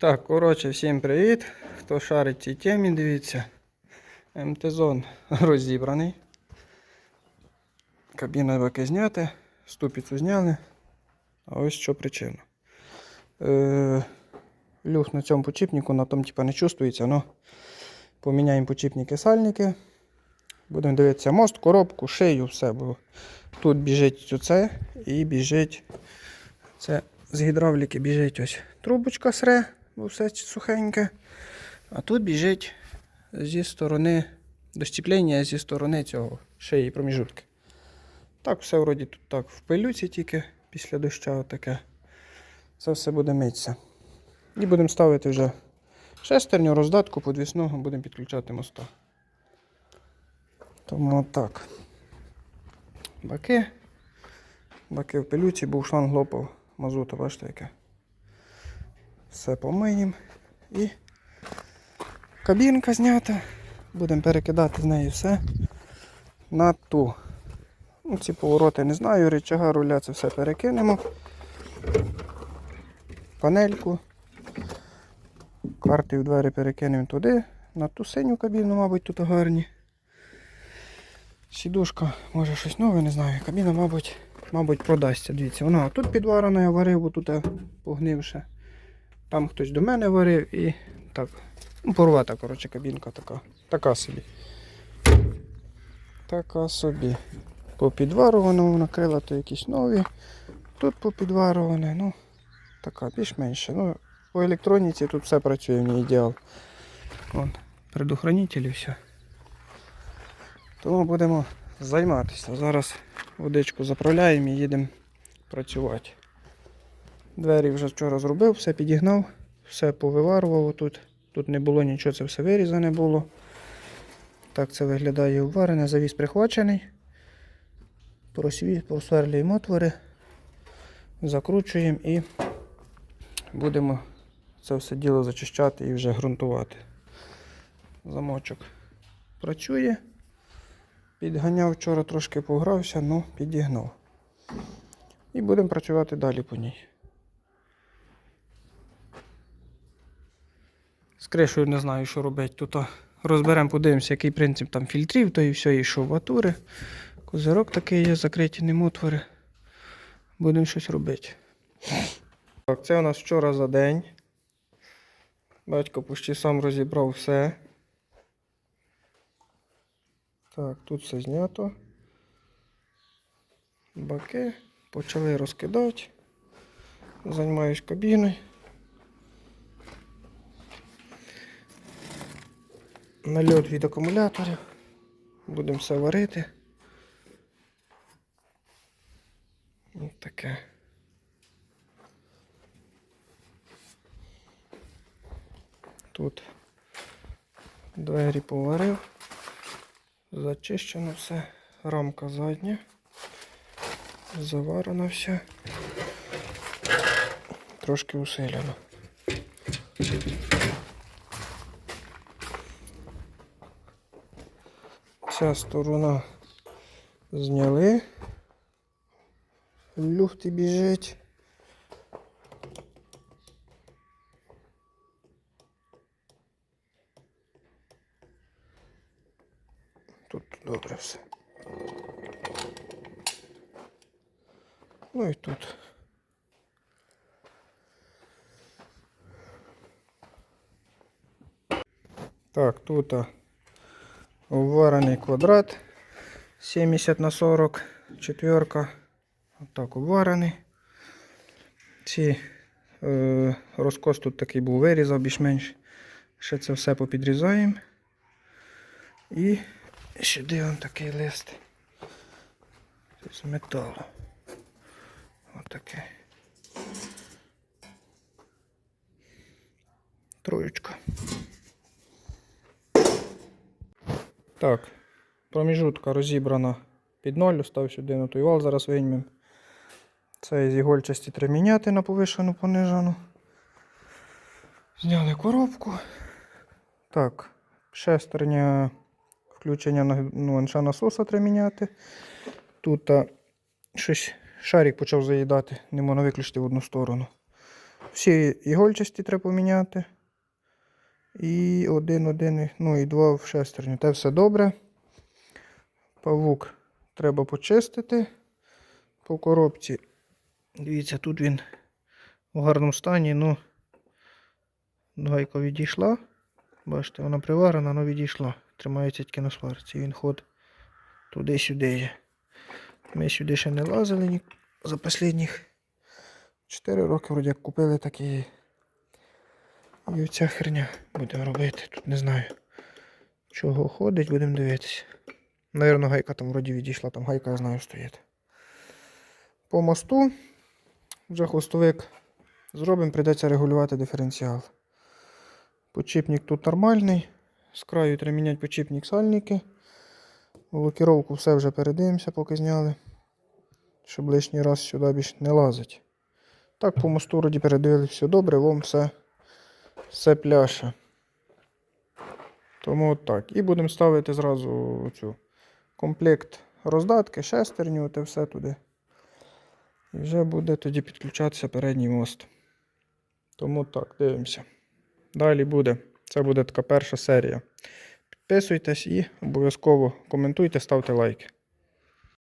Так, коротше, всім привіт. Хто шарить цій темі, дивіться. МТ-зон розібраний. Кабіна баки зняти, ступицю зняли. А ось що причина. Е, люфт на цьому почіпнику, на тому типа не чувствується, але поміняємо почіпники сальники. Будемо дивитися мост, коробку, шию, все. Бо тут біжить оце і біжить. Це з гідравліки біжить ось трубочка сре, бо все сухеньке. А тут біжить зі сторони дощеплення зі сторони цього шиї проміжутки. Так, все вроді тут так в пилюці тільки після доща таке. Це все буде митися. І будемо ставити вже шестерню, роздатку подвісного, будемо підключати моста. Тому так. Баки. Баки в пилюці, був шланг лопав мазута, бачите яке. Все помиємо. І кабінка знята. Будемо перекидати з неї все на ту. Ну, ці повороти не знаю, рычага руля це все перекинемо. Панельку. Карти в двері перекинемо туди, на ту синю кабіну, мабуть, тут гарні. Сідушка, може щось нове, не знаю. Кабіна, мабуть, мабуть, продасться. Дивіться, вона тут підварена, я варив, бо тут погнивше. Там хтось до мене варив і так. Ну, порвата, коротше, кабінка така. Така собі. Така собі. Попідварувано, накрила то якісь нові. Тут попідваруване, ну, така більш-менше. Ну, по електроніці тут все працює, не ідеал. Вон, предохранителі все. Тому будемо займатися. Зараз водичку заправляємо і їдемо працювати. Двері вже вчора зробив, все підігнав, все повиварував тут. Тут не було нічого, це все вирізане було. Так це виглядає варене, завіс прихвачений. Просверлюємо отвори, закручуємо і будемо це все діло зачищати і вже ґрунтувати. Замочок працює. Підганяв вчора трошки погрався, ну підігнав. І будемо працювати далі по ній. З кришею не знаю, що робити. Тут розберемо, подивимося, який принцип там фільтрів, то і все, і шоватури. Козирок такий є, закриті ним отвори. Будемо щось робити. Так, це у нас вчора за день. Батько почти сам розібрав все. Так, тут все знято. Баки. Почали розкидати. Займаюсь кабіною. Нальот від акумуляторів. Будемо все варити. Ось таке. Тут двері поварив. Зачищено все. Рамка задня. Заварено все. Трошки усилено. Ця сторона зняли. Люфти біжить. Тут добре все. Ну і тут. Так, тут а, обварений квадрат 70 на 40, четверка. Отак обварений. Ці е, розкос тут такий був вирізав більш-менш. Ще це все попідрізаємо. І сюди он такий лист. З металу. Отакий. Троєчка. Так, проміжутка розібрана під ноль, став сюди на той вал, зараз виймемо. Це з ігольчасті треба міняти на повишену понижену. Зняли коробку. Так, шестерня включення ну, насоса треба міняти. Тут а, щось шарик почав заїдати, не можна виключити в одну сторону. Всі ігольчасті треба поміняти. І один, один, ну і два в шестерню. Те все добре. Павук треба почистити по коробці. Дивіться, тут він у гарному стані, ну гайка відійшла. Бачите, вона приварена, але відійшла. Тримається тільки на сварці. Він ход туди-сюди є. Ми сюди ще не лазили за останніх 4 роки, вроді як купили такі. І оця херня будемо робити. Тут не знаю. Чого ходить, будемо дивитися. Наверно, гайка там вроді відійшла, там гайка я знаю стоїть. По мосту вже хвостовик зробимо, прийдеться регулювати диференціал. Почіпник тут нормальний. З краю треба міняти почіпник сальники. Блокіровку все вже передивимося, поки зняли. Щоб лишній раз сюди більше не лазить. Так, по мосту вроді передивилися все добре, вам все, все пляше. Тому так. І будемо ставити зразу цю комплект роздатки, шестерню, те все туди. І вже буде тоді підключатися передній мост. Тому так, дивимося. Далі буде. Це буде така перша серія. Підписуйтесь і обов'язково коментуйте, ставте лайки.